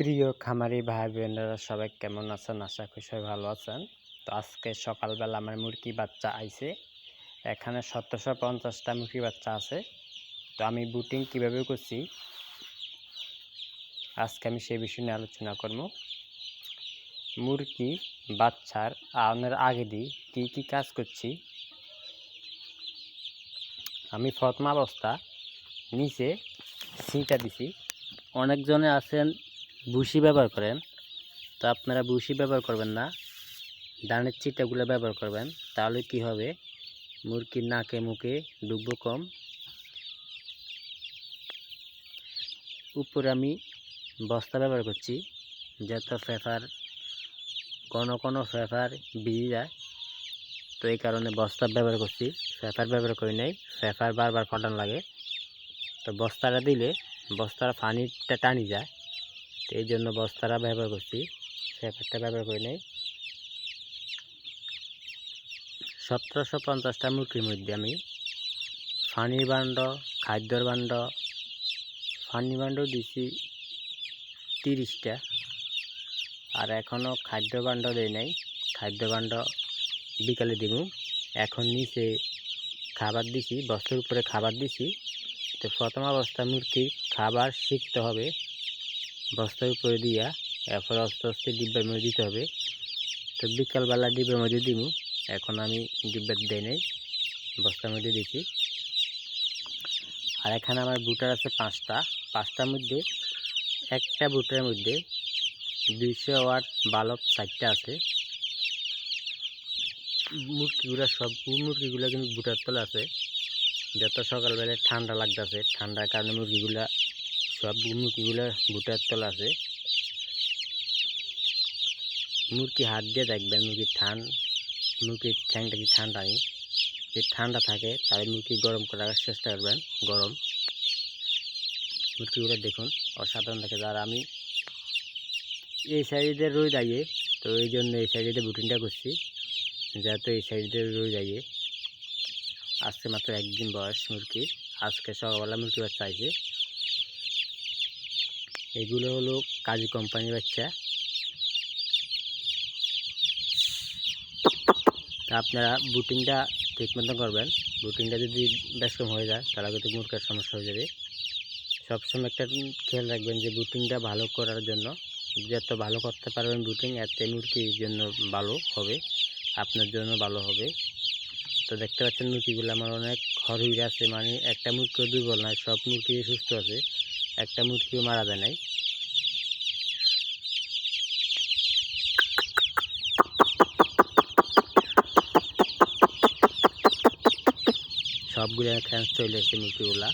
প্রিয় খামারি ভাই বোনেরা সবাই কেমন আছেন? আশা করি সবাই ভালো আছেন। তো আজকে সকালবেলা আমার মুরগি বাচ্চা আইছে। এখানে সতেরোশো পঞ্চাশটা মুরগি বাচ্চা আছে। তো আমি বুটিং কীভাবে করছি? আজকে আমি সেই বিষয় নিয়ে আলোচনা করব। মুরগি বাচ্চার আনার আগে দিয়ে কী কী কাজ করছি? আমি প্রথম অবস্থা নিচে সিটা দিছি। অনেকজনে আছেন বুসি ব্যবহার করেন। তো আপনারা বুসি ব্যবহার করবেন না। ধানের চিটাগুলো ব্যবহার করবেন। তাহলে কি হবে? মুরগির নাকে মুখে ডুববো কম। উপরে আমি বস্তা ব্যবহার করছি, যাতে ফেফার কোনো কোনো ফেফার ভিজে যায়। তো এই কারণে বস্তা ব্যবহার করছি। ফেফার ব্যবহার করি নাই, ফেফার বারবার ফাটান লাগে। তো বস্তাটা দিলে বস্তার পানিটা টানি যায়। তো এই জন্য বস্তাটা ব্যবহার করছি। ফেফারটা ব্যবহার করি নাই। সতেরোশো পঞ্চাশটা মুরগির মধ্যে আমি ফানির বান্ড, খাদ্যর বান্ড, ফানি বান্ড দিছি তিরিশটা। আর এখনও খাদ্য বান্ড দেয় নাই। খাদ্য বান্ড বিকালে দিব। এখন নিচে খাবার দিছি, বস্তার উপরে খাবার দিছি। তো প্রথম অবস্থা মুরগির খাবার শিখতে হবে। বস্তার উপরে দিয়া, এরপর আস্তে আস্তে ডিব্বার মধ্যে দিতে হবে। তো বিকালবেলা ডিব্বার মধ্যে দিব এখন আমি ডিব্বার দেয় নাই, বস্তার মধ্যে দিছি। আর এখানে আমার বুটার আছে পাঁচটা, পাঁচটার মধ্যে, একটা বুটারের মধ্যে দুইশো ওয়াট বালব চারটা আছে। মুরগিগুলো সব মুরগিগুলো কিন্তু বুটার তলে আছে। যত সকালবেলা ঠান্ডা লাগতেছে, ঠান্ডার কারণে মুরগিগুলা সব মুরগিগুলো বুটার তলে আছে। মুরগি হাত দিয়ে দেখবেন মুরগির ঠান, মুরগির ঠ্যাংটা কি ঠান্ডা নেই? যদি ঠান্ডা থাকে, তাহলে মুরগি গরম করে রাখার চেষ্টা করবেন, গরম। মুরগিগুলো দেখুন, অসাধারণ থাকে আর আমি এই সাইডে রোদ আইয়ে তো এই জন্য এই সাইডে বুটিংটা করছি, যাতে এই সাইডে রোদ আইয়ে আজকে মাত্র একদিন বয়স মুরগির, আজকে সকালবেলা মুরগি বাচ্চা আছে এগুলো হলো কাজী কোম্পানির বাচ্চা। তা আপনারা বুটিংটা ঠিক মতো করবেন। বুটিংটা যদি বেশ কম হয়ে যায়, তাহলে কিন্তু মুরগির সমস্যা হয়ে যাবে। সবসময় একটা খেয়াল রাখবেন যে, বুটিংটা ভালো করার জন্য যত ভালো করতে পারবেন বুটিং, এতে মুরগির জন্য ভালো হবে, আপনার জন্য ভালো হবে। তো দেখতে পাচ্ছেন মুরগিগুলো আমার অনেক হরুই আছে মানে একটা মুরগিও দুর্বল নয়, সব মুরগি সুস্থ আছে। একটা মুরগিও মারা যায় নাই। সবগুলো এখানে চলে এসেছে মুরগিগুলা।